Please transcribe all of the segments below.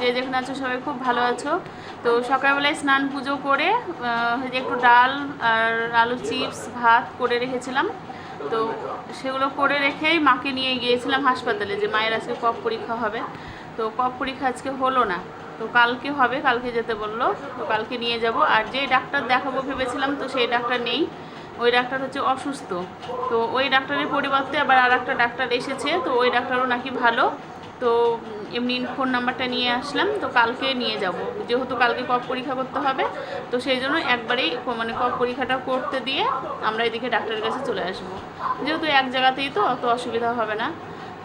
যে যেখানে আছো সবাই খুব ভালো আছো। তো সকালবেলায় স্নান পুজো করে একটু ডাল আর আলু চিপস, ভাত করে রেখেছিলাম। তো সেগুলো করে রেখেই মাকে নিয়ে গিয়েছিলাম হাসপাতালে যে মায়ের আজকে কফ পরীক্ষা হবে। তো কফ পরীক্ষা আজকে হলো না। তো কালকে হবে, কালকে যেতে বলল। তো কালকে নিয়ে যাব। আর যে ডাক্তার দেখাবো ভেবেছিলাম, তো সেই ডাক্তার নেই। ওই ডাক্তার হচ্ছে অসুস্থ। তো ওই ডাক্তারের পরিবর্তে আবার আর একটা ডাক্তার এসেছে। তো ওই ডাক্তারও নাকি ভালো। তো এমনি ফোন নাম্বারটা নিয়ে আসলাম, তো কালকে নিয়ে যাব। যেহেতু কালকে কপ পরীক্ষা করতে হবে, তো সেই জন্য একবারেই মানে কপ পরীক্ষাটা করতে দিয়ে আমরা এদিকে ডাক্তারের কাছে চলে আসব। যেহেতু এক জায়গাতেই তো, অত অসুবিধা হবে না।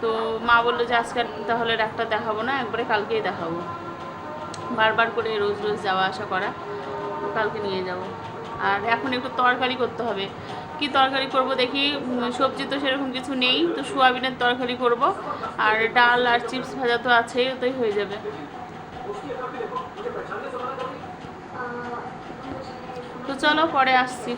তো মা বলল যে, আজকে তাহলে ডাক্তার দেখাবো না, একবারে কালকেই দেখাবো। বারবার করে রোজ রোজ যাওয়া, আসা করা কালকে নিয়ে যাব। আর এখন একটু তরকারি করতে হবে। কি তরকারি করব দেখি সবজি তো সেরকম কিছু নেই, তো সোয়াবিনের তরকারি করব। আর ডাল আর চিপস ভাজা তো আছেই, ওতেই হয়ে যাবে। তো চলো পরে আসছি।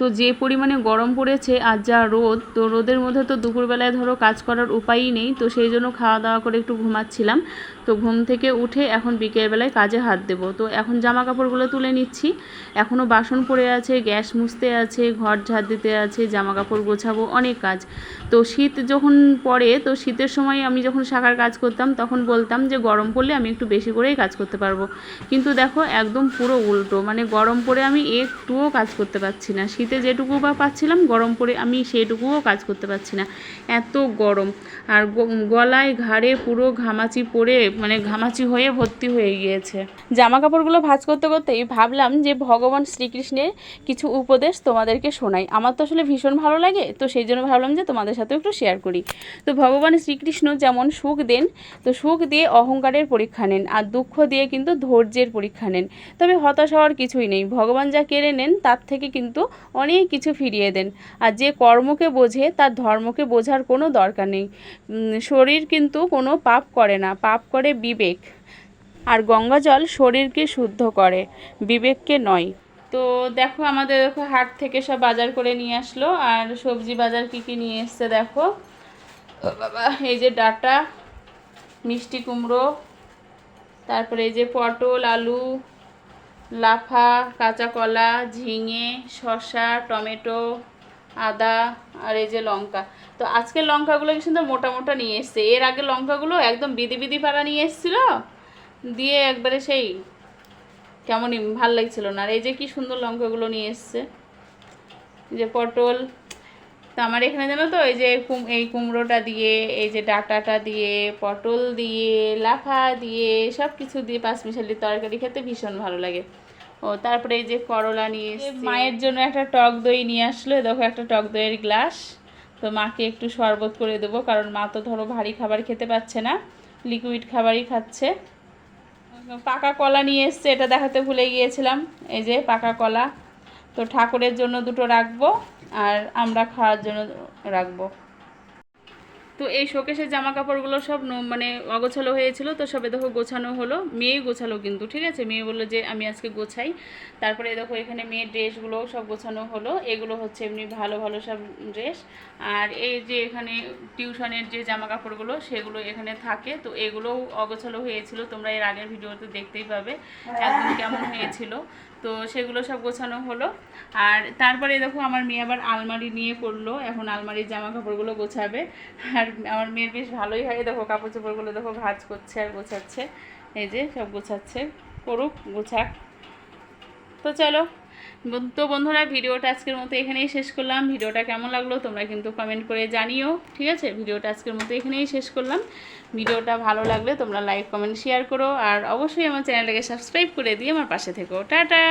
তো যে পরিমাণে গরম পড়েছে আর যা রোদ, তো রোদের মধ্যে তো দুপুরবেলায় ধরো কাজ করার উপায়ই নেই, তো সেই জন্য খাওয়া দাওয়া করে একটু ঘুমাচ্ছিলাম। তো ঘুম থেকে উঠে এখন বিকেলবেলায় কাজে হাত দেবো। তো এখন জামা কাপড়গুলো তুলে নিচ্ছি। এখনও বাসন পড়ে আছে, গ্যাস মুছতে আছে, ঘর ঝাড় দিতে আছে জামা কাপড় গোছাবো, অনেক কাজ। তো শীত যখন পড়ে, তো শীতের সময় আমি যখন শাখার কাজ করতাম, তখন বলতাম যে গরম পড়লে আমি একটু বেশি করেই কাজ করতে পারব। কিন্তু দেখো, একদম পুরো উল্টো। মানে গরম পড়ে আমি একটুও কাজ করতে পারছি না। শীতে যেটুকু বা পাচ্ছিলাম, গরম পরে আমি সেটুকুও কাজ করতে পারছি না। এত গরম। আর গলায় ঘাড়ে পুরো ঘামাচি পরে মানে ঘামাচি হয়ে ভর্তি হয়ে গিয়েছে। জামা কাপড়গুলো ভাজ করতে করতেই ভাবলাম যে ভগবান শ্রীকৃষ্ণের কিছু উপদেশ তোমাদেরকে শোনাই। আমার তো আসলে ভীষণ ভালো লাগে, তো সেই জন্য ভাবলাম যে তোমাদের সাথেও একটু শেয়ার করি। তো ভগবান শ্রীকৃষ্ণ যেমন সুখ দেন, তো সুখ দিয়ে অহংকারের পরীক্ষা নেন, আর দুঃখ দিয়ে কিন্তু ধৈর্যের পরীক্ষা নেন। তবে হতাশ হওয়ার কিছুই নেই। ভগবান যা কেড়ে নেন, তার থেকে কিন্তু অনেক কিছু ফিরিয়ে দেন। আর যে কর্মকে বোঝে তার ধর্মকে বোঝার কোনো দরকার নেই। শরীর কিন্তু কোনো পাপ করে না পাপ করে বিবেক। আর গঙ্গা জল শরীরকে শুদ্ধ করে বিবেককে নয়। তো দেখো আমাদের দেখো হাট থেকে সব বাজার করে নিয়ে আসলো। আর সবজি বাজার কি কি নিয়ে এসছে দেখো? বাবা। এই যে ডাটা মিষ্টি কুমড়ো তারপরে এই যে পটল আলু লাফা, কাঁচা কলা, ঝিঙে, শসা, টমেটো, আদা আর এই যে লঙ্কা। তো আজকে লঙ্কাগুলো কিন্তু সুন্দর মোটা মোটা নিয়ে এসছে। এর আগে লঙ্কাগুলো একদম বিধি বিধি পাড়া নিয়ে এসেছিল। দিয়ে একবারে সেই কেমনই ভালো লাগছিল না। আর এই যে কি সুন্দর লঙ্কাগুলো নিয়ে এসছে। যে পটল তো আমার এখানে জানো তো এই যে এই কুমড়োটা দিয়ে এই যে ডাটাটা দিয়ে পটল দিয়ে লাফা দিয়ে সব কিছু দিয়ে পাঁচমিশালি তরকারি খেতে ভীষণ ভালো লাগে। ও তারপরে এই যে করলা নিয়ে মায়ের জন্য একটা টক দই নিয়ে আসলো দেখো একটা টক দইয়ের গ্লাস। তো মাকে একটু শরবত করে দেবো কারণ মা তো ধরো ভারী খাবার খেতে পাচ্ছে না লিকুইড খাবারই খাচ্ছে। পাকা কলা নিয়ে এসছে এটা দেখাতে ভুলে গিয়েছিলাম এই যে পাকা কলা। তো ঠাকুরের জন্য দুটো রাখব। আর আমরা খাওয়ার জন্য রাখব। তো এই শোকেশের জামা কাপড়গুলো সব মানে অগোছালো হয়েছিল, তো সবে দেখো গোছানো হলো। মেয়ে গোছালো কিন্তু, ঠিক আছে? মেয়ে বলল যে, আমি আজকে গোছাই। তারপরে দেখো এখানে মেয়ের ড্রেসগুলো সব গোছানো হলো। এগুলো হচ্ছে এমনি ভালো ভালো সব ড্রেস। আর এই যে এখানে টিউশনের যে জামা কাপড়গুলো সেগুলো এখানে থাকে। তো এগুলোও অগোছালো হয়েছিল, তোমরা এর আগের ভিডিওতে দেখতেই পাবে একদম কেমন হয়েছিল। তো সেগুলো সব গোছানো হলো। আর তারপরে দেখো আমার মেয়ে আবার আলমারি নিয়ে পড়ল। এখন আলমারির জামা কাপড়গুলো গোছাবে। আর আমার মেয়ের বেশ ভালোই হয়। দেখো কাপড় চোপড়গুলো দেখো ভাঁজ করছে আর গোছাচ্ছে। এই যে সব গোছাচ্ছে। করুক, গোছাক। তো চলো তো বন্ধুরা, ভিডিওটা আজকের মতো এখানেই শেষ করলাম। ভিডিওটা কেমন লাগল তোমরা কিন্তু কমেন্ট করে জানিও, ঠিক আছে? ভিডিওটা আজকের মতো এখানেই শেষ করলাম। ভিডিওটা ভালো লাগলে তোমরা লাইক কমেন্ট শেয়ার করো। আর অবশ্যই আমার চ্যানেলটাকে সাবস্ক্রাইব করে দিয়ে আমার পাশে থেকো। টাটা!